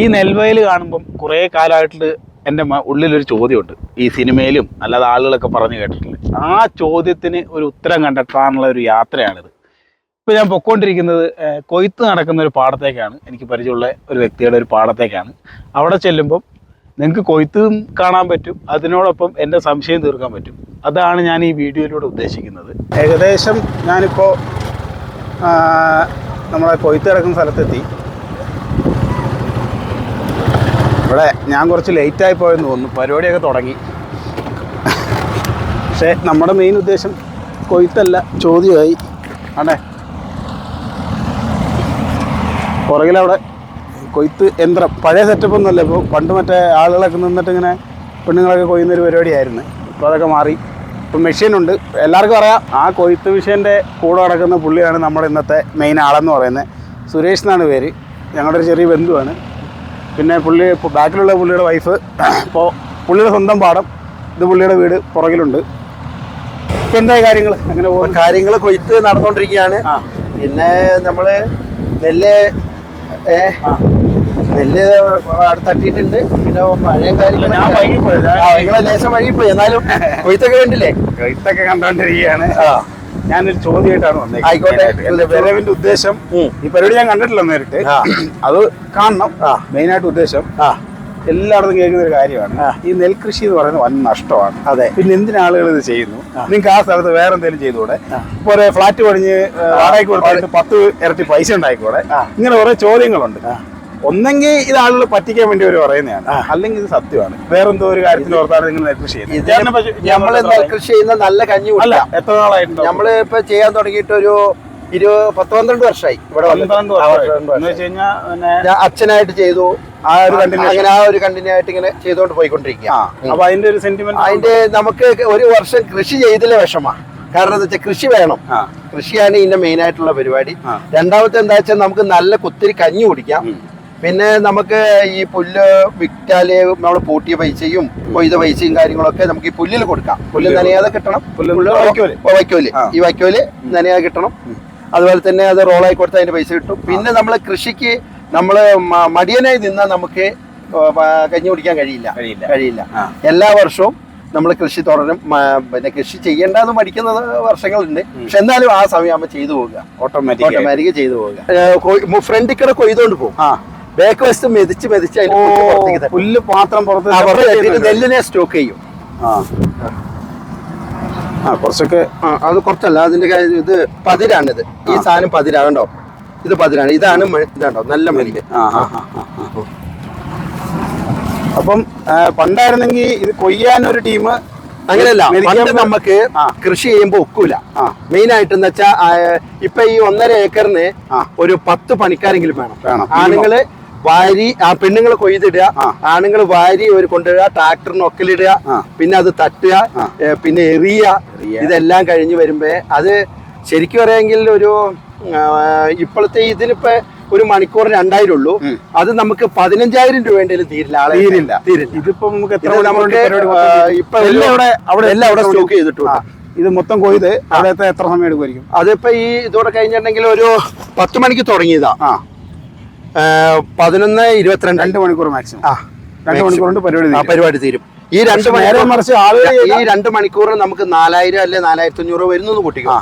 ഈ നെൽവയൽ കാണുമ്പം കുറേ കാലമായിട്ട് എന്റെ ഉള്ളിലൊരു ചോദ്യമുണ്ട്. ഈ സിനിമയിലും അല്ലാതെ ആളുകളൊക്കെ പറഞ്ഞു കേട്ടിട്ടുണ്ട് ആ ചോദ്യത്തിന് ഒരു ഉത്തരം കണ്ടെത്താനുള്ള ഒരു യാത്രയാണിത്. ഇപ്പോൾ ഞാൻ പൊക്കോണ്ടിരിക്കുന്നത് കൊയ്ത്ത് നടക്കുന്ന ഒരു പാടത്തേക്കാണ്. എനിക്ക് പരിചയമുള്ള ഒരു വ്യക്തിയുടെ ഒരു പാടത്തേക്കാണ്. അവിടെ ചെല്ലുമ്പം നിങ്ങൾക്ക് കൊയ്ത്തും കാണാൻ പറ്റും. അതിനോടൊപ്പം എന്റെ സംശയം തീർക്കാൻ പറ്റും. അതാണ് ഞാൻ ഈ വീഡിയോയിലൂടെ ഉദ്ദേശിക്കുന്നത്. ഏകദേശം ഞാനിപ്പോൾ നമ്മളെ കൊയ്ത്ത് കിടക്കുന്ന സ്ഥലത്തെത്തി. ഇവിടെ ഞാൻ കുറച്ച് ലേറ്റായി പോയെന്ന് തോന്നുന്നു. പരിപാടിയൊക്കെ തുടങ്ങി. പക്ഷേ നമ്മുടെ മെയിൻ ഉദ്ദേശം കൊയ്ത്തല്ല ചോദ്യമായി. ആണേ? പുറകിലവിടെ കൊയ്ത്ത് യന്ത്രം. പഴയ സെറ്റപ്പ് ഒന്നുമല്ല ഇപ്പോൾ പണ്ട് മറ്റേ ആളുകളൊക്കെ നിന്നിട്ട് ഇങ്ങനെ പെണ്ണുങ്ങളൊക്കെ കൊയ്യുന്ന ഒരു പരിപാടിയായിരുന്നു. ഇപ്പോൾ അതൊക്കെ മാറി. ഇപ്പം മെഷീനുണ്ട് എല്ലാവർക്കും അറിയാം. ആ കൊയ്ത്ത് മെഷീന്റെ കൂടെ നടക്കുന്ന പുള്ളിയാണ് നമ്മുടെ ഇന്നത്തെ മെയിൻ ആളെന്ന് പറയുന്നത്. സുരേഷ് എന്നാണ് പേര്. ഞങ്ങളുടെ ഒരു ചെറിയ ബന്ധുവാണ്. പിന്നെ പുള്ളി ബാക്കിലുള്ള പുള്ളിയുടെ വൈഫ് ഇപ്പോൾ പുള്ളിയുടെ സ്വന്തം പാടം ഇത് പുള്ളിയുടെ വീട് പുറകിലുണ്ട്. ഇപ്പം എന്തായി കാര്യങ്ങൾ അങ്ങനെ പോകും കാര്യങ്ങൾ കൊയ്ത്ത് നടന്നുകൊണ്ടിരിക്കുകയാണ് പിന്നെ നമ്മൾ നെല്ല് നെല്ല് തട്ടിയിട്ടുണ്ട്. പിന്നെ പഴയ കാര്യങ്ങൾ ഞാൻ വൈകിപ്പോയി. നിങ്ങളെ ലേശം വഴിപ്പോയി എന്നാലും കൊയ്ത്തൊക്കെ കണ്ടില്ലേ? കൊയ്ത്തൊക്കെ കണ്ടോണ്ടിരിക്കുകയാണ്. ആ. ഞാനൊരു ചോദ്യമായിട്ടാണ് ആയിക്കോട്ടെ. വന്നേക്കുന്നത് വരവിന്റെ ഉദ്ദേശം? ഈ പരിപാടി ഞാൻ കണ്ടിട്ടില്ല നേരിട്ട്. അത് കാണണം. ആ. മെയിനായിട്ട് ഉദ്ദേശം. ആ. എല്ലായിടത്തും കേൾക്കുന്ന ഒരു കാര്യമാണ്. ഈ നെൽകൃഷി എന്ന് പറയുന്നത് വൻ നഷ്ടമാണ്. അതെ. പിന്നെ എന്തിനാ ആളുകൾ ഇത് ചെയ്യുന്നു? നിങ്ങൾക്ക് ആ സ്ഥലത്ത് വേറെ എന്തെങ്കിലും ചെയ്തുകൂടെ. ഇപ്പൊ ഒരു ഫ്ലാറ്റ് പണിഞ്ഞ് വാടകയ്ക്ക് കൊടുത്തിട്ട് പത്ത് ഇരട്ടി പൈസ ഉണ്ടായിക്കൂടെ. ഇങ്ങനെ കുറെ ചോദ്യങ്ങളുണ്ട്. ഒന്നെങ്കിൽ ഇത് ആളുകൾ പറ്റിക്കാൻ വേണ്ടി അവർ പറയുന്നതാണ്. അല്ലെങ്കിൽ ഇത് സത്യമാണ്. വേറെന്തോ ഒരു കാര്യത്തിൽ ഓർത്താണ് നിങ്ങൾ നെൽകൃഷി ചെയ്യുന്നത്. നമ്മൾ നെൽകൃഷി ചെയ്യുന്ന നല്ല കഞ്ഞി അല്ല എത്ര നാളായിട്ടുണ്ട് നമ്മൾ ഇപ്പൊ ചെയ്യാൻ തുടങ്ങിയിട്ട് ഒരു ഇരു പത്ത് പന്ത്രണ്ട് വർഷമായി. ഇവിടെ അച്ഛനായിട്ട് ചെയ്തു. ആ ഒരു. അങ്ങനെ ആ ഒരു കണ്ടിന്യൂ ആയിട്ട് ഇങ്ങനെ ചെയ്തോണ്ട് പോയിക്കൊണ്ടിരിക്കുക. അപ്പൊ അതിന്റെ ഒരു സെന്റിമെന്റ് അതിന്റെ നമുക്ക് ഒരു വർഷം കൃഷി ചെയ്തില്ല വിഷമാ. കാരണം എന്താ വെച്ചാൽ കൃഷി വേണം. കൃഷിയാണ് ഇതിന്റെ മെയിൻ ആയിട്ടുള്ള പരിപാടി. രണ്ടാമത്തെ എന്താ വെച്ചാൽ നമുക്ക് നല്ല കുത്തിരി കഞ്ഞി കുടിക്കാം. പിന്നെ നമുക്ക് ഈ പുല്ല് വിറ്റാൽ നമ്മൾ പൂട്ടിയ പൈസയും കൊയ്ത പൈസയും കാര്യങ്ങളൊക്കെ നമുക്ക് ഈ പുല്ലിൽ കൊടുക്കാം. പുല്ല് നനയാതെ കിട്ടണം. വൈക്കോൽ. വൈക്കോൽ ഈ വൈക്കോൽ നനയാതെ കിട്ടണം. അതുപോലെ തന്നെ അത് റോളായി കൊടുത്ത് അതിന്റെ പൈസ കിട്ടും. പിന്നെ നമ്മൾ കൃഷിക്ക് നമ്മൾ മടിയനായി നിന്നാൽ നമുക്ക് കഞ്ഞി കുടിക്കാൻ കഴിയില്ല. കഴിയില്ല. എല്ലാ വർഷവും നമ്മൾ കൃഷി തുടരും. പിന്നെ കൃഷി ചെയ്യേണ്ടെന്ന് മടിക്കുന്ന വർഷങ്ങളുണ്ട്. പക്ഷെ എന്നാലും ആ സമയം ആകുമ്പോൾ ചെയ്തു പോവുക. ഓട്ടോമാറ്റിക് ഓട്ടോമാറ്റിക് ചെയ്തു പോവുക. ഫ്രണ്ടിൽ കൂടെ കൊയ്തോണ്ട് പോകും. ആ. ബാക്ക് വശത്ത് മെതിച്ച് മെതിച്ച് പുല്ല് മാത്രം പാത്രം പുറത്ത്. നെല്ലിനെ സ്റ്റോക്ക് ചെയ്യും. ആ. കുറച്ചൊക്കെ അത് കുറച്ചല്ല അതിന്റെ കാര്യം ഇത് പതിരാണിത്. ഈ സാധനം പതിരാ കണ്ടോ ഇത് പതിരാണ്. ഇതാണ് ഇതാണ്ടോ നല്ല മരിക്ക്. അപ്പം പണ്ടായിരുന്നെങ്കിൽ ഇത് കൊയ്യാൻ ഒരു ടീം അങ്ങനെയല്ല പണ്ട് നമുക്ക് കൃഷി ചെയ്യുമ്പോ ഒക്കൂല. മെയിൻ ആയിട്ട് എന്ന് വെച്ചാ ഇപ്പൊ ഈ ഒന്നര ഏക്കറിന് ഒരു പത്ത് പണിക്കാരെങ്കിലും വേണം. വേണം. ആണുങ്ങൾ വാരി ആ പെണ്ണുങ്ങൾ കൊയ്തിടുക. ആണുങ്ങൾ വാരി ഒരു കൊണ്ടുവരിക ട്രാക്ടറിന് ഒക്കലിടുക പിന്നെ അത് തട്ടുക പിന്നെ എറിയ. ഇതെല്ലാം കഴിഞ്ഞ് വരുമ്പോ അത് ശരിക്കും പറയാമെങ്കിൽ ഒരു ഇപ്പോഴത്തെ ഇതിനിപ്പോ ഒരു മണിക്കൂർ രണ്ടായിരം ഉള്ളൂ അത് നമുക്ക് പതിനഞ്ചായിരം രൂപേണ്ടതിൽ തീരില്ല. ആളെ തീരില്ല. തീരില്ല. ഇതിപ്പോ നമുക്ക് എത്ര നമുക്ക് ഇപ്പൊ എല്ലാം അവിടെ അവിടെ എല്ലാം അവിടെ സ്റ്റോക്ക് ചെയ്തിട്ടുണ്ട്. ഇത് മൊത്തം കൊയ്ത് അവിടെ എത്ര സമയം എടുക്കുമായിരിക്കും? അതിപ്പോ ഈ ഇതോടെ കഴിഞ്ഞിട്ടുണ്ടെങ്കിൽ ഒരു പത്ത് മണിക്ക് തുടങ്ങിയതാ. പതിനൊന്ന് ഇരുപത്തിരണ്ട്. രണ്ട് മണിക്കൂർ മാക്സിമം ആ രണ്ട് മണിക്കൂർ കൊണ്ട് പരിപാടി ആ പരിപാടി തീരും. ഈ രണ്ട് നേരെ മണിക്കൂർ മറിച്ച് ആളുകൾ ഈ രണ്ട് മണിക്കൂറിന് നമുക്ക് നാലായിരം അല്ലെ നാലായിരത്തി അഞ്ഞൂറ് വരുന്നു കൂട്ടിക്കോ.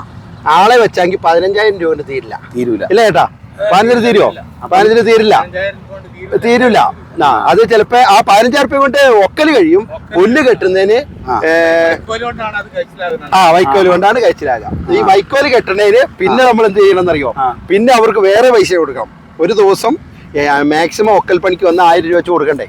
ആളെ വെച്ചെങ്കിൽ പതിനഞ്ചായിരം രൂപ തീരില്ല. തീരൂല. ഇല്ല ചേട്ടാ പതിനഞ്ചിന് തീരുമോ പതിനഞ്ചിന് തീരില്ല. തീരില്ല ആ അത് ചിലപ്പോ ആ പതിനഞ്ചായിരം രൂപ കൊണ്ട് ഒക്കൽ കഴിയും. പുല്ല് കെട്ടുന്നതിന് ആ. വൈക്കോൽ കൊണ്ടാണ് കഴിച്ചിലാകുക. ഈ വൈക്കോൽ കെട്ടണേന് പിന്നെ നമ്മൾ എന്ത് ചെയ്യണം എന്നറിയോ പിന്നെ അവർക്ക് വേറെ പൈസ കൊടുക്കണം. ഒരു ദിവസം മാക്സിമം ഒക്കൽ പണിക്ക് വന്ന് ആയിരം രൂപ വെച്ച് കൊടുക്കണ്ടേ?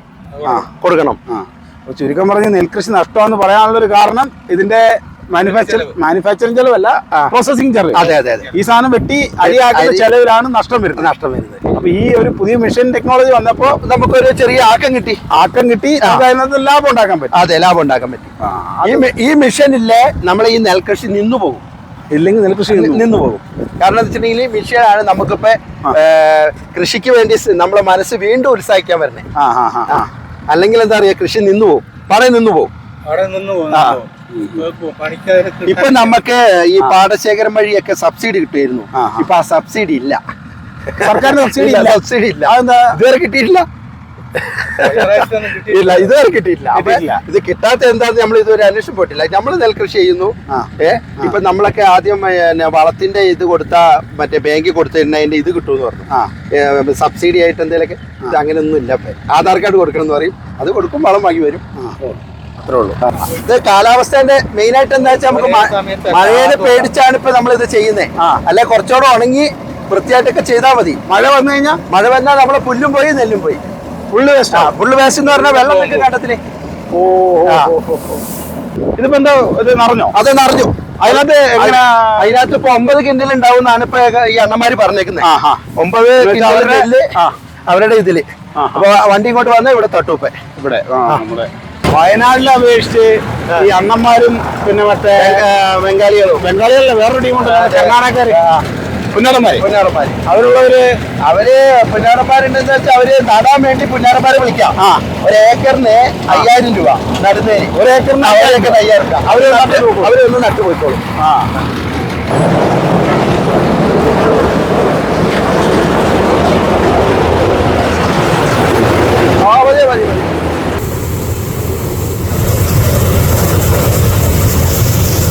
ആ. കൊടുക്കണം. ആ. അപ്പൊ ചുരുക്കം പറഞ്ഞ് നെൽകൃഷി നഷ്ടമാണെന്ന് പറയാനുള്ള ഒരു കാരണം ഇതിന്റെ മാനുഫാക്ചർ മാനുഫാക്ചറിങ് ചെലവല്ല പ്രോസസിംഗ് പ്രോസസിങ് ചെലവ്. അതെ അതെ അതെ. ഈ സാധനം വെട്ടി അരിയാക്കുന്ന അരി- ചെലവിലാണ് നഷ്ടം വരുന്നത്. നഷ്ടം വരുന്നത്. അപ്പൊ ഈ ഒരു പുതിയ മെഷീൻ ടെക്നോളജി വന്നപ്പോ നമുക്കൊരു ചെറിയ ആക്കം കിട്ടി. ആക്കം കിട്ടി അതായത് അതിനകത്ത് ലാഭം ഉണ്ടാക്കാൻ പറ്റും. അതെ ലാഭം ഉണ്ടാക്കാൻ പറ്റും. ഈ മെഷീനില്ലേ ഈ മിഷൻ ഇല്ലേ നമ്മളെ ഈ നെൽകൃഷി നിന്നു പോകും. ഇല്ലെങ്കിൽ നെൽകൃഷി നിന്ന് നിന്നു പോകും. കാരണം എന്താ വെച്ചിട്ടുണ്ടെങ്കിൽ മിഷനാണ് നമുക്കിപ്പോ കൃഷിക്ക് വേണ്ടി നമ്മുടെ നമ്മളെ മനസ്സ് വീണ്ടും ഉത്സാഹിക്കാൻ വരണേ. അല്ലെങ്കിൽ എന്താ പറയാ കൃഷി നിന്നു പോകും. പാടെ നിന്നു പോകും. ഇപ്പൊ നമുക്ക് ഈ പാടശേഖരം വഴിയൊക്കെ സബ്സിഡി കിട്ടുമായിരുന്നു. ഇപ്പൊ ആ സബ്സിഡി ഇല്ല. സർക്കാരിന് സബ്സിഡി ഇല്ല. സബ്സിഡി ഇല്ല. ഇതുവരെ കിട്ടിയിട്ടില്ല. ഇല്ല ഇതുവരെ കിട്ടിയിട്ടില്ല. അപ്പൊ ഇത് കിട്ടാത്ത എന്താന്ന് നമ്മൾ ഇതുവരെ അന്വേഷണം പോയിട്ടില്ല. നമ്മൾ നെൽകൃഷി ചെയ്യുന്നു. ഏ? ഇപ്പൊ നമ്മളൊക്കെ ആദ്യം പിന്നെ വളത്തിന്റെ ഇത് കൊടുത്ത മറ്റേ ബാങ്കിൽ കൊടുത്തിരുന്നതിന്റെ ഇത് കിട്ടുമെന്ന് പറഞ്ഞു. സബ്സിഡി ആയിട്ട് എന്തെങ്കിലുമൊക്കെ ഇത് അങ്ങനെയൊന്നും ഇല്ല. ആധാർ കാർഡ് കൊടുക്കണം എന്ന് പറയും. അത് കൊടുക്കും വളം വാങ്ങി വരും. അത്രേ ഉള്ളൂ. ഇത് കാലാവസ്ഥന്റെ മെയിൻ ആയിട്ട് എന്താ വെച്ചാൽ നമുക്ക് മഴയെ പേടിച്ചാണ് ഇപ്പൊ നമ്മൾ ഇത് ചെയ്യുന്നത്. അല്ലെ കുറച്ചുകൂടെ ഉണങ്ങി വൃത്തിയായിട്ടൊക്കെ ചെയ്താൽ മതി. മഴ വന്നു കഴിഞ്ഞാൽ മഴ വന്നാൽ നമ്മളെ പുല്ലും പോയി നെല്ലും പോയി. ഫുള്ള് വേസ്റ്റ് ഫുള്ള് വേസ്റ്റ് എന്ന് പറഞ്ഞാൽ വെള്ളം നിൽക്കും കണ്ടത്തിൽ ഓ. ഇതിപ്പോ എന്താ ഇത് നിറഞ്ഞോ? അത് നിറഞ്ഞു. അതിനകത്ത് എങ്ങനെ? അതിനകത്ത് ഇപ്പൊ ഒമ്പത് കിൻഡൽ ഉണ്ടാവുന്നാണ് ഇപ്പൊ ഈ അണ്ണന്മാര് പറഞ്ഞേക്കുന്നത് ഒമ്പത് എന്നുവെച്ചാ അവരുടെ-. ഇതിൽ. അപ്പൊ വണ്ടി ഇങ്ങോട്ട് വന്നാൽ ഇവിടെ തട്ടുപ്പെ. ഇവിടെ നമ്മുടെ വയനാടിനെ അപേക്ഷിച്ച് ഈ അണ്ണന്മാരും പിന്നെ മറ്റേ ബംഗാളികളും. ബംഗാളികളിലെ വേറൊരു ടീമുണ്ട് കർണാടകക്കാര് പുന്നടന്മാര് പുന്നാറന്മാര് അവരുള്ളവര് അവർ പുന്നാറന്മാരുണ്ടെന്ന് വെച്ചാൽ അവർ നടാൻ വേണ്ടി പുന്നാറന്മാരെ വിളിക്കാം. ഒരു ഏക്കറിന് അയ്യായിരം രൂപ നടുന്നതിന്. ഒരു ഏക്കറിന് ഏക്കറിന് അയ്യായിരം രൂപ. അവർ അവരൊന്ന് നട്ടുപോയിക്കോളും ആ.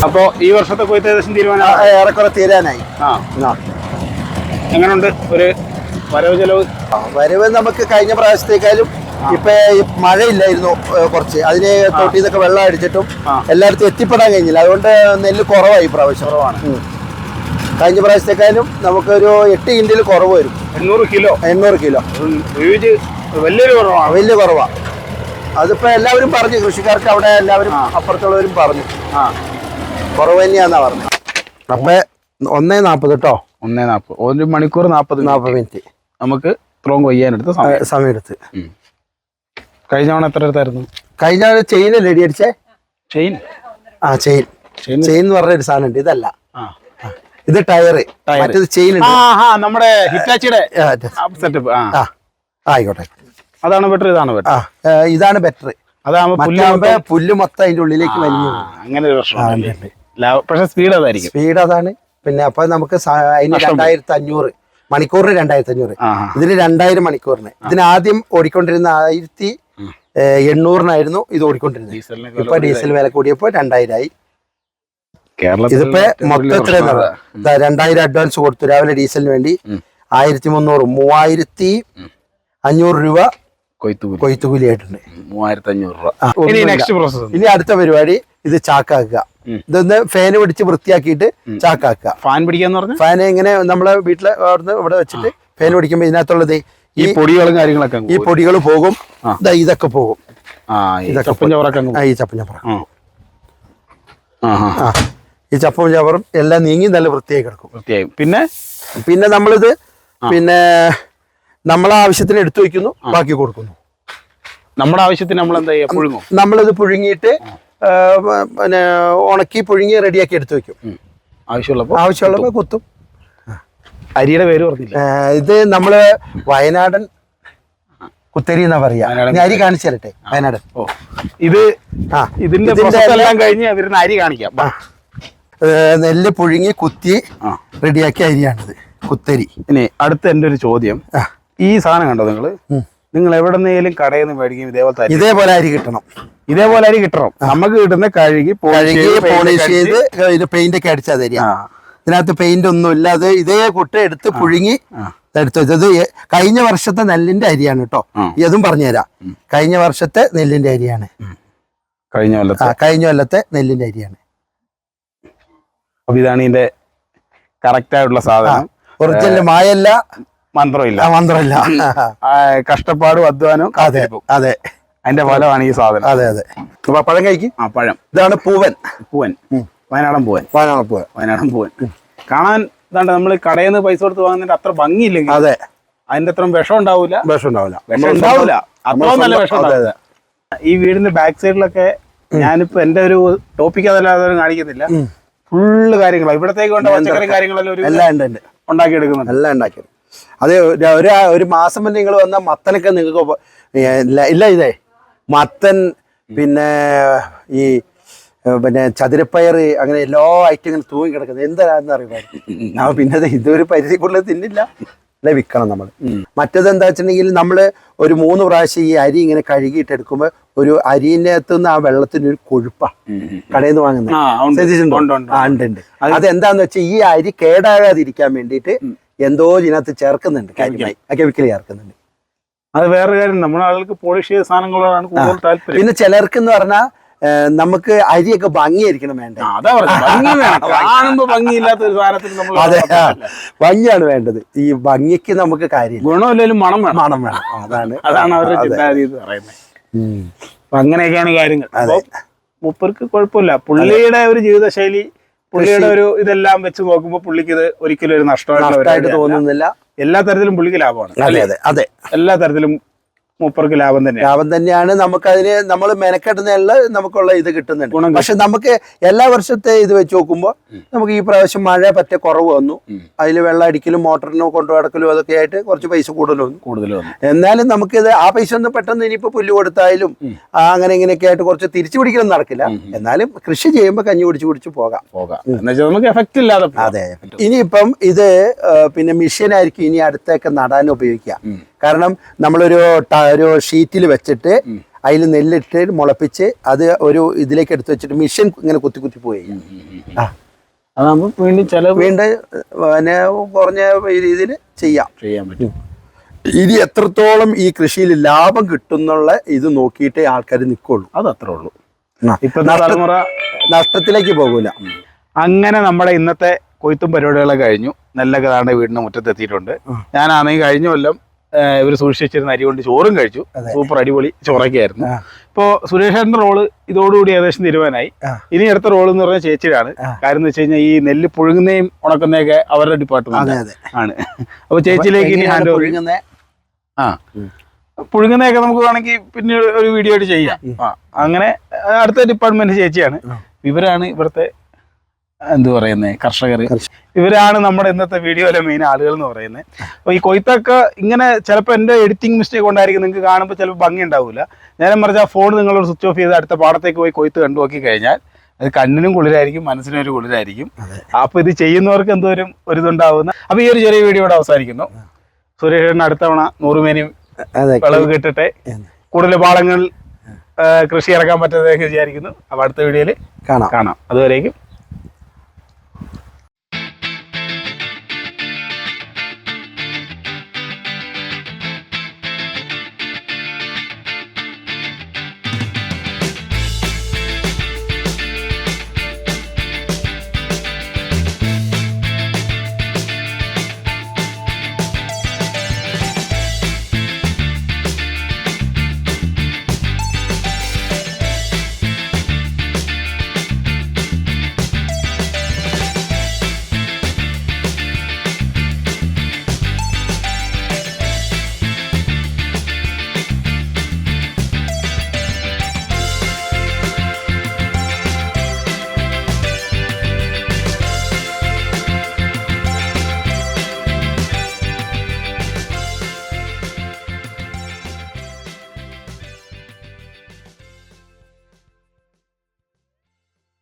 അപ്പോ ഈ വർഷത്തെ കൊയ്ത്ത് ഏകദേശം തീരുമാനം ഏറെക്കുറെ തീരാനായി. ആ. ആ. എങ്ങനെയുണ്ട് ഒരു വരവ് ചെലവ്? വരവ് നമുക്ക് കഴിഞ്ഞ പ്രാവശ്യത്തേക്കാളും ഇപ്പൊ മഴയില്ലായിരുന്നു കുറച്ച്. അതിന് തൊട്ടിൽ നിന്നൊക്കെ വെള്ളം അടിച്ചിട്ടും. എല്ലായിടത്തും എത്തിപ്പെടാൻ കഴിഞ്ഞില്ല. അതുകൊണ്ട് നെല്ല് കുറവായി പ്രാവശ്യം. കുറവാണ്. കഴിഞ്ഞ പ്രാവശ്യത്തേക്കാളും നമുക്കൊരു എട്ട് കിൻഡിൽ കുറവ് വരും. എണ്ണൂറ് കിലോ? എണ്ണൂറ് കിലോ. വലിയൊരു കുറവാണ്. വലിയ കുറവാണ് അതിപ്പോ എല്ലാവരും പറഞ്ഞു കൃഷിക്കാർക്ക് അവിടെ എല്ലാവരും അപ്പുറത്തുള്ളവരും പറഞ്ഞു. ആ. കുറവ് തന്നെയാന്നാ പറഞ്ഞത്. അപ്പൊ ഒന്നേ നാപ്പത് കേട്ടോ ഒന്നേ നാൽപ്പത് ഒരു മണിക്കൂർ നാൽപ്പത് നാപ്പത് മിനിറ്റ്. നമുക്ക് ഇത്രയും കൊയ്യാനെടുത്ത് സമയം. എടുത്ത് കഴിഞ്ഞ തവണ എത്ര എടുത്തായിരുന്നു? കഴിഞ്ഞ തവണ ചെയിൻ അല്ലേ ഇടി അടിച്ചേ? ചെയിൻ. ആ ചെയിൻ. ചെയിൻ. എന്ന് പറഞ്ഞ ഒരു സാധനം ഉണ്ട്. ഇതല്ല. ഇത് ടയറ്. മറ്റേത് ചെയിൻ ഉണ്ട്. നമ്മുടെ ഹിറ്റാച്ചിയുടെ സെറ്റപ്പ് ആ ആയിക്കോട്ടെ. അതാണ് ബെറ്റർ ഇതാണ് ബെറ്റർ ഇതാണ് ബെറ്റർ അതാകുമ്പോ പുല്ല് മൊത്തം- പുല്ല് മൊത്തം അതിന്റെ ഉള്ളിലേക്ക് വലിയ അങ്ങനെ ഒരു പ്രശ്നം. പക്ഷെ സ്പീഡ് അതായിരിക്കും. സ്പീഡ് അതാണ്. പിന്നെ അപ്പൊ നമുക്ക് അതിന് രണ്ടായിരത്തി അഞ്ഞൂറ് മണിക്കൂറിന് രണ്ടായിരത്തി അഞ്ഞൂറ്. ഇതിന് രണ്ടായിരം മണിക്കൂറിന്. ഇതിന് ആദ്യം ഓടിക്കൊണ്ടിരുന്ന ആയിരത്തി എണ്ണൂറിനായിരുന്നു ഇത് ഓടിക്കൊണ്ടിരുന്നത്. ഇപ്പൊ ഡീസൽ വില കൂടിയപ്പോ രണ്ടായിരമായി ഇതിപ്പോ മൊത്തം എത്രയെന്ന് രണ്ടായിരം അഡ്വാൻസ് കൊടുത്തു. രാവിലെ ഡീസലിന് വേണ്ടി. ആയിരത്തി മുന്നൂറ് മൂവായിരത്തി അഞ്ഞൂറ് രൂപ കൊയ്ത്തുകൂലി. കൊയ്ത്തുകൂലി ആയിട്ടുണ്ട്. മൂവായിരത്തി അഞ്ഞൂറ് രൂപ. ഇനി അടുത്ത പരിപാടി ഇത് ചാക്കാക്കുക. ഇതൊന്ന് ഫാന് പിടിച്ച് വൃത്തിയാക്കിയിട്ട് ചാക്കാക്കുക. ഫാൻ പിടിക്കാന്ന് പറഞ്ഞാൽ ഫാൻ ഇങ്ങനെ നമ്മളെ വീട്ടിലെ അവിടുന്ന് ഇവിടെ വെച്ചിട്ട് ഫാൻ പിടിക്കുമ്പോൾ ഇതിനകത്തുള്ളത് ഈ പൊടികളും കാര്യങ്ങളൊക്കെ ഈ പൊടികൾ പോകും. ഇതൊക്കെ പോകും. ഈ ചപ്പും ചപ്പറ ഈ ചപ്പും ചവറും. എല്ലാം നീങ്ങി നല്ല വൃത്തിയായി കിടക്കും. വൃത്തിയായി. പിന്നെ? പിന്നെ നമ്മളിത് പിന്നെ നമ്മളെ ആവശ്യത്തിന് എടുത്തു വയ്ക്കുന്നു ബാക്കി കൊടുക്കുന്നു. നമ്മുടെ ആവശ്യത്തിന് നമ്മൾ എന്താ ചെയ്യുക? പുഴുങ്ങും. നമ്മളിത് പുഴുങ്ങിയിട്ട് പിന്നെ ഉണക്കി പുഴുങ്ങി റെഡിയാക്കി എടുത്തു വെക്കും. ആവശ്യമുള്ളപ്പോൾ ആവശ്യമുള്ളപ്പോ ആവശ്യമുള്ളപ്പോൾ കുത്തും. അരിയുടെ പേര് പറഞ്ഞില്ല? ഇത് നമ്മൾ വയനാടൻ കുത്തരി എന്നാ പറയാ. ഞാൻ അരി കാണിച്ചു തരട്ടെ വയനാടൻ. ഓ. ഇത് ആ. ഇതിന്റെ എല്ലാം കഴിഞ്ഞ് അവരുന്ന അരി കാണിക്കാം. നെല്ല് പുഴുങ്ങി കുത്തി റെഡിയാക്കിയ അരിയാണിത് കുത്തരി. ഇനി അടുത്ത എന്റെ ഒരു ചോദ്യം. ഈ സാധനം കണ്ടോ നിങ്ങൾ. നിങ്ങൾ എവിടെന്നേലും കടയിൽ നിന്ന് മേടിക്കും ഇതേപോലത്തെ അരി ഇതേപോലെ അരി കിട്ടണം. ഇതേപോലെ അരി കിട്ടണം. നമുക്ക് കിട്ടുന്ന കഴുകി polish കഴുകി ചെയ്ത് paint പോളിഷ് ചെയ്ത് അടിച്ച് ഇത് പെയിന്റ് ഒക്കെ അടിച്ചാൽ തരിക ആ. ഇതിനകത്ത് പെയിന്റ് ഒന്നും ഇല്ല. അത് ഇതേ കുട്ട എടുത്ത് പുഴുങ്ങി എടുത്തു വെച്ചത് ഇത് എ- കഴിഞ്ഞ വർഷത്തെ നെല്ലിന്റെ അരിയാണ് കേട്ടോ. ആ. ഇതും പറഞ്ഞുതരാം. കഴിഞ്ഞ വർഷത്തെ നെല്ലിന്റെ അരിയാണ്. കഴിഞ്ഞ ആ കൊല്ലത്തെ കഴിഞ്ഞ കൊല്ലത്തെ നെല്ലിന്റെ അരിയാണ്. അപ്പൊ ഇതാണ് ഇതിന്റെ കറക്റ്റ് ആയിട്ടുള്ള സാധനം. ഒറിജിനൽ മായല്ല. മന്ത്രമില്ല. മന്ത്രമില്ല. കഷ്ടപ്പാടും അധ്വാനവും അതെ അതെ. അതിന്റെ ഫലമാണ് ഈ സാധനം. അതെ അതെ. അപ്പൊ പഴം കഴിക്കും. ആ പഴം. ഇതാണ് പൂവൻ. പൂവൻ. വയനാടൻ പൂവൻ. വയനാടൻ പൂവൻ. വയനാടൻ പൂവൻ. കാണാൻ ഇതാണ്ട് നമ്മൾ കടയിൽ നിന്ന് പൈസ കൊടുത്ത് വാങ്ങുന്നതിന്റെ അത്ര ഭംഗിയില്ലെങ്കിൽ അതെ. അതിന്റെ അത്ര വിഷം ഉണ്ടാവില്ല വിഷം ഉണ്ടാവില്ല വിഷം ഉണ്ടാവില്ല അത്രയും നല്ല വിഷം അതെ അതെ ഈ വീടിന്റെ ബാക്ക് സൈഡിലൊക്കെ ഞാനിപ്പോ എന്റെ ഒരു ടോപ്പിക് അതല്ലാതെ കാണിക്കുന്നില്ല. ഫുള്ള് കാര്യങ്ങളാണ് ഇവിടത്തേക്ക് വേണ്ട പച്ചക്കറി കാര്യങ്ങളെല്ലാം ഒരു എല്ലാം ഉണ്ട് ഉണ്ട്. ഉണ്ടാക്കിയെടുക്കുന്നുണ്ട് എല്ലാം ഉണ്ടാക്കിയത്. അത് ഒരു- ഒരു മാസം മുന്നേ നിങ്ങൾ വന്ന മത്തനൊക്കെ നിങ്ങൾക്ക് ഇല്ല ഇല്ല ഇതേ. മത്തൻ പിന്നെ ഈ പിന്നെ ചതുരപ്പയർ അങ്ങനെ എല്ലാ ഐറ്റം ഇങ്ങനെ തൂങ്ങി കിടക്കുന്നത്. എന്താണെന്ന് അറിയാം ആ പിന്നെ ഇതൊരു പരിധിക്കുള്ളിൽ തിന്നില്ല. അല്ലെ വിൽക്കണം നമ്മൾ. മറ്റേത് എന്താ വെച്ചിട്ടുണ്ടെങ്കിൽ നമ്മൾ ഒരു മൂന്ന് പ്രാവശ്യം ഈ അരി ഇങ്ങനെ കഴുകിയിട്ട് എടുക്കുമ്പോൾ ഒരു അരിനകത്തു നിന്ന് ആ വെള്ളത്തിന് ഒരു കൊഴുപ്പാ. കടയിൽ നിന്ന് വാങ്ങുന്നത്. ആ. ശ്രദ്ധിച്ചിട്ടുണ്ടോ? ഉണ്ട്. അതെന്താന്ന് വെച്ചാൽ ഈ അരി കേടാകാതിരിക്കാൻ വേണ്ടിയിട്ട് എന്തോ ഇതിനകത്ത് ചേർക്കുന്നുണ്ട് കാര്യമായി. ചേർക്കുന്നുണ്ട്. അത് വേറെ കാര്യം നമ്മുടെ ആളുകൾക്ക് പോളിഷ് ചെയ്ത സാധനങ്ങളോടാണ് കൂടുതൽ താല്പര്യം. പിന്നെ ചിലർക്ക് എന്ന് പറഞ്ഞാൽ നമുക്ക് അരിയൊക്കെ ഭംഗിയായിരിക്കണം വേണ്ടത് ആ, അതാ കാണുമ്പോ ഭംഗിയില്ലാത്ത ഒരു സാധനത്തിന് നമ്മൾ അതെ. ഭംഗിയാണ് വേണ്ടത്. ഈ ഭംഗിക്ക് നമുക്ക് കാര്യം ഗുണമില്ലെങ്കിലും മണം വേണം. മണം വേണം. അതാണ്. അതാണ് അവരുടെ. ചിന്താഗതി പറയുന്നത്. അങ്ങനെയൊക്കെയാണ് കാര്യങ്ങൾ. മുപ്പർക്ക് കുഴപ്പമില്ല. പുള്ളിയുടെ ഒരു ജീവിതശൈലി പുള്ളിയുടെ ഒരു ഇതെല്ലാം വെച്ച് നോക്കുമ്പോൾ പുള്ളിക്ക് ഇത് ഒരിക്കലും ഒരു നഷ്ടമായിട്ട് തോന്നുന്നില്ല. എല്ലാ തരത്തിലും പുള്ളിക്ക് ലാഭമാണ്. അതെ അതെ. എല്ലാ തരത്തിലും മൂപ്പർക്ക് ലാഭം തന്നെ ലാഭം തന്നെയാണ്. നമുക്ക് അതിന് നമ്മൾ മെനക്കെട്ടുന്നതിനുള്ള നമുക്കുള്ള ഇത് കിട്ടുന്നുണ്ട്. പക്ഷെ നമുക്ക് എല്ലാ വർഷത്തെ ഇത് വെച്ച് നോക്കുമ്പോൾ നമുക്ക് ഈ പ്രാവശ്യം മഴ പറ്റ കുറവ് വന്നു. അതിൽ വെള്ളം അടിക്കലും മോട്ടറിനോ കൊണ്ടു നടക്കലും അതൊക്കെ ആയിട്ട് കുറച്ച് പൈസ കൂടുതൽ വന്നു. കൂടുതൽ വന്നു. എന്നാലും നമുക്കിത് ആ പൈസ ഒന്നും പെട്ടെന്ന് ഇനിയിപ്പോ പുല്ല് കൊടുത്തായാലും ആ, അങ്ങനെ ഇങ്ങനെയൊക്കെ ആയിട്ട് കുറച്ച് തിരിച്ചു പിടിക്കലൊന്നും നടക്കില്ല. എന്നാലും കൃഷി ചെയ്യുമ്പോൾ കഞ്ഞി പിടിച്ചു പിടിച്ച് പോകാം. പോകാം. നമുക്ക് എഫക്റ്റ് ഇല്ലാതെ. അതെ ഇനിയിപ്പം ഇത് പിന്നെ മെഷീനായിരിക്കും ഇനി അടുത്തൊക്കെ നടാൻ ഉപയോഗിക്കുക. കാരണം നമ്മളൊരു ട- ഒരു ഷീറ്റിൽ വെച്ചിട്ട് അതിൽ നെല്ലിട്ട് മുളപ്പിച്ച് അത് ഒരു ഇതിലേക്ക് എടുത്തു വെച്ചിട്ട് മിഷൻ ഇങ്ങനെ കുത്തി കുത്തി പോയി. ആ. അതാകുമ്പോൾ വീണ്ടും ചെലവ് വീണ്ടും പിന്നെ കുറഞ്ഞ രീതിയിൽ ചെയ്യാം. ചെയ്യാൻ പറ്റും. ഇനി എത്രത്തോളം ഈ കൃഷിയിൽ ലാഭം കിട്ടുന്നുള്ള ഇത് നോക്കിയിട്ട് ആൾക്കാർ നിൽക്കുള്ളൂ. അത് അത്രേ ഉള്ളൂ ഇപ്പൊ തലമുറ നഷ്ടത്തിലേക്ക് പോകൂല. അങ്ങനെ നമ്മളെ ഇന്നത്തെ കൊയ്ത്തും പരിപാടികളൊക്കെ കഴിഞ്ഞു. നെല്ലൊക്കെ താണ്ടെ വീടിന്റെ മുറ്റത്ത് എത്തിയിട്ടുണ്ട് ഞാനാണെങ്കിൽ കഴിഞ്ഞ കൊല്ലം ഇവർ സൂക്ഷിച്ചിരുന്ന അരി കൊണ്ട് ചോറും കഴിച്ചു. സൂപ്പർ അടിപൊളി ചോറൊക്കെ ആയിരുന്നു. ഇപ്പോ സുരേഷേട്ടന്റെ റോൾ ഇതോടുകൂടി ഏകദേശം തീരുമാനമായി. ഇനി അടുത്ത റോൾ എന്ന് പറഞ്ഞ ചേച്ചിയാണ് കാര്യം എന്ന് വെച്ച് കഴിഞ്ഞാൽ ഈ നെല്ല് പുഴുങ്ങുന്നതും ഉണക്കുന്നതൊക്കെ അവരുടെ ഡിപ്പാർട്ട്മെന്റ് ആണ്. അപ്പൊ ചേച്ചിയിലേക്ക് ഇനി ഹാൻഡ് ഓവർ പുഴുങ്ങുന്നെ? ആ. പുഴുങ്ങുന്നതൊക്കെ നമുക്ക് വേണമെങ്കിൽ പിന്നെ ഒരു വീഡിയോ ആയിട്ട് ചെയ്യാം. അങ്ങനെ അടുത്ത ഡിപ്പാർട്ട്മെന്റ് ചേച്ചിയാണ്. ഇവരാണ് ഇവിടുത്തെ എന്ത് പറയുന്നത് കർഷകർ. ഇവരാണ് നമ്മുടെ ഇന്നത്തെ വീഡിയോയിലെ മെയിൻ ആളുകൾ എന്ന് പറയുന്നത് അപ്പോൾ ഈ കൊയ്ത്തൊക്കെ ഇങ്ങനെ ചിലപ്പോൾ എന്റെ എഡിറ്റിംഗ് മിസ്റ്റേക്ക് കൊണ്ടായിരിക്കും നിങ്ങൾക്ക് കാണുമ്പോൾ ചിലപ്പോൾ ഭംഗി ഉണ്ടാവില്ല നേരെ മറിച്ച് ആ ഫോൺ നിങ്ങളോട് സ്വിച്ച് ഓഫ് ചെയ്ത് അടുത്ത പാടത്തേക്ക് പോയി കൊയ്ത്ത് കണ്ടു നോക്കി കഴിഞ്ഞാൽ അത് കണ്ണിനും കുളിരായിരിക്കും മനസ്സിനും ഒരു കുളിരായിരിക്കും. അപ്പോൾ ഇത് ചെയ്യുന്നവർക്ക് എന്തോരം ഒരു ഇതുണ്ടാവുന്ന അപ്പോൾ ഈ ഒരു ചെറിയ വീഡിയോ ഇവിടെ അവസാനിക്കുന്നു. സുരേഷേട്ടൻ അടുത്തവണ നൂറുമേനിയും വിളവ് കിട്ടട്ടെ. കൂടുതൽ പാടങ്ങൾ കൃഷി ഇറക്കാൻ പറ്റാതെ വിചാരിക്കുന്നു. അപ്പോൾ അടുത്ത വീഡിയോയിൽ കാണാം. കാണാം. അതുവരേക്കും